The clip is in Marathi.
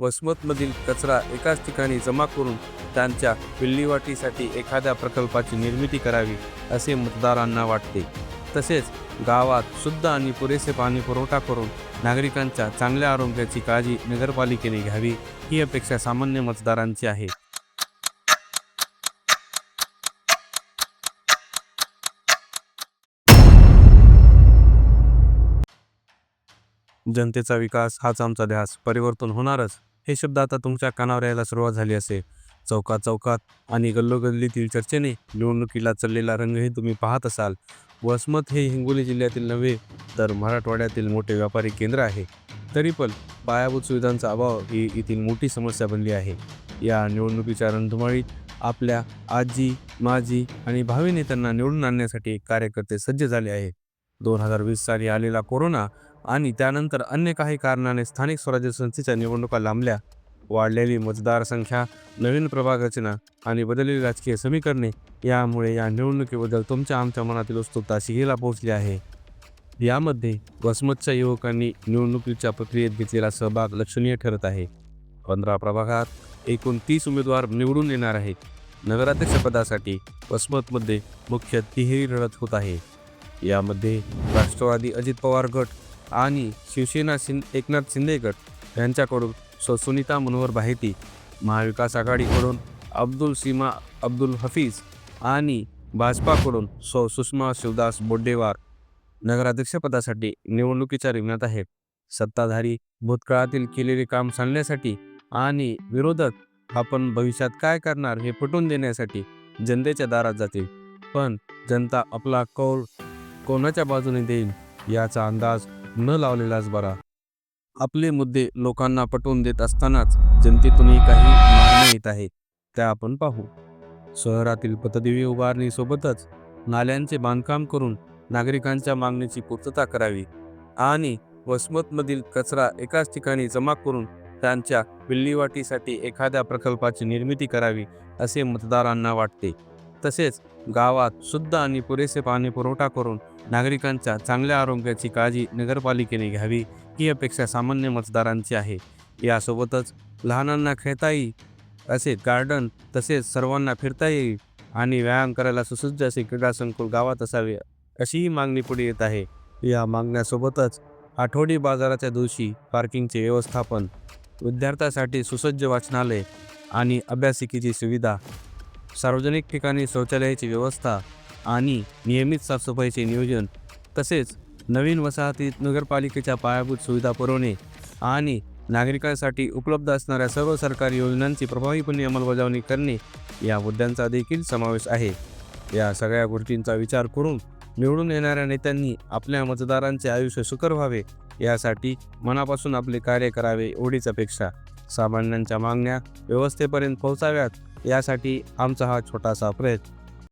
वसमतमधील कचरा एकाच ठिकाणी जमा करून त्यांच्या विल्हेवाटीसाठी एखाद्या प्रकल्पाची निर्मिती करावी असे मतदारांना वाटते. तसेच गावात शुद्ध आणि पुरेसे पाणी पुरवठा करून नागरिकांच्या चांगल्या आरोग्याची काळजी नगरपालिकेने घ्यावी ही अपेक्षा सामान्य मतदारांची आहे. जनतेचा विकास हाच आमचा ध्यास परिवर्तन होणारच. हे शब्द आता तुमच्या कानावर यायला सुरुवात झाली असेल चौकात चौकात आणि गल्लोगल्लीतील चर्चेने निवडणुकीला चाललेला रंगही तुम्ही पाहत असाल. वसमत हे हिंगोली जिल्ह्यातील नव्हे तर मराठवाड्यातील मोठे व्यापारी केंद्र आहे. तरी पण पायाभूत सुविधांचा अभाव ही येथील मोठी समस्या बनली आहे. या निवडणुकीच्या रणधुमाळीत आपल्या आजी माजी आणि भावी नेत्यांना निवडून आणण्यासाठी कार्यकर्ते सज्ज झाले आहे दोन हजार वीस साली आलेला कोरोना आणि त्यानंतर अन्य काही कारणाने स्थानिक स्वराज्य संस्थेच्या निवडणुका लांबल्या. वाढलेली मतदार संख्या नवीन प्रभाग रचना आणि बदललेली राजकीय समीकरणे यामुळे या निवडणुकीबद्दल तुमच्या आमच्या मनातील उत्सुकता शिगेला पोहोचली आहे. यामध्ये वसमतच्या युवकांनी निवडणुकीच्या प्रक्रियेत घेतलेला सहभाग लक्षणीय ठरत आहे. पंधरा प्रभागात एकूण तीस उमेदवार निवडून येणार आहेत. नगराध्यक्षपदासाठी वसमतमध्ये मुख्य तिहेरी लढत होत आहे. यामध्ये राष्ट्रवादी अजित पवार गट आणि शिवसेना शिं एकनाथ शिंदेकर यांच्याकडून सुनीता मनोहर बाहेती महाविकास आघाडीकडून अब्दुल सीमा अब्दुल हफीज आणि भाजपाकडून सौ सुषमा शिवदास बोड्डेवार नगराध्यक्षपदासाठी निवडणुकीच्या रिंगणात आहेत. सत्ताधारी भूतकाळातील केलेले काम सांगण्यासाठी आणि विरोधक आपण भविष्यात काय करणार हे पटवून देण्यासाठी जनतेच्या दारात जातील. पण जनता आपला कौल कोणाच्या बाजूने देईल याचा अंदाज न लावलेलाच बरा. आपले मुद्दे लोकांना पटवून देत असतानाच जनतेतूनही काही मागण्या येत आहेत त्या आपण पाहू. शहरातील पतदेवी उभारणीसोबतच नाल्यांचे बांधकाम करून नागरिकांच्या मागणीची पूर्तता करावी आणि वसमतमधील कचरा एकाच ठिकाणी जमा करून त्यांच्या विल्हेवाटीसाठी एखाद्या प्रकल्पाची निर्मिती करावी असे मतदारांना वाटते. तसेच गावात शुद्ध आणि पुरेसे पाणी पुरवठा करून नागरिकांच्या चांगल्या आरोग्याची काळजी नगरपालिकेने घ्यावी ही अपेक्षा सामान्य मतदारांची आहे. यासोबतच लहानांना खेळता येईल असे गार्डन तसेच सर्वांना फिरता येईल आणि व्यायाम करायला सुसज्ज असे क्रीडा संकुल गावात असावे अशीही मागणी पुढे येत आहे. या मागण्यासोबतच आठवडी बाजाराच्या दिवशी पार्किंगचे व्यवस्थापन विद्यार्थ्यासाठी सुसज्ज वाचनालय आणि अभ्यासिकेची सुविधा सार्वजनिक ठिकाणी शौचालयाची व्यवस्था आणि नियमित साफसफाईचे नियोजन तसेच नवीन वसाहतीत नगरपालिकेच्या पायाभूत सुविधा पुरवणे आणि नागरिकांसाठी उपलब्ध असणाऱ्या सर्व सरकारी योजनांची प्रभावीपणे अंमलबजावणी करणे या मुद्द्यांचा देखील समावेश आहे. या सगळ्या गोष्टींचा विचार करून निवडून येणाऱ्या नेत्यांनी आपल्या मतदारांचे आयुष्य सुकर व्हावे यासाठी मनापासून आपले कार्य करावे एवढीच अपेक्षा. सामान्यांच्या मागण्या व्यवस्थेपर्यंत पोहोचाव्यात यासाठी आमचा हा छोटासा प्रयत्न.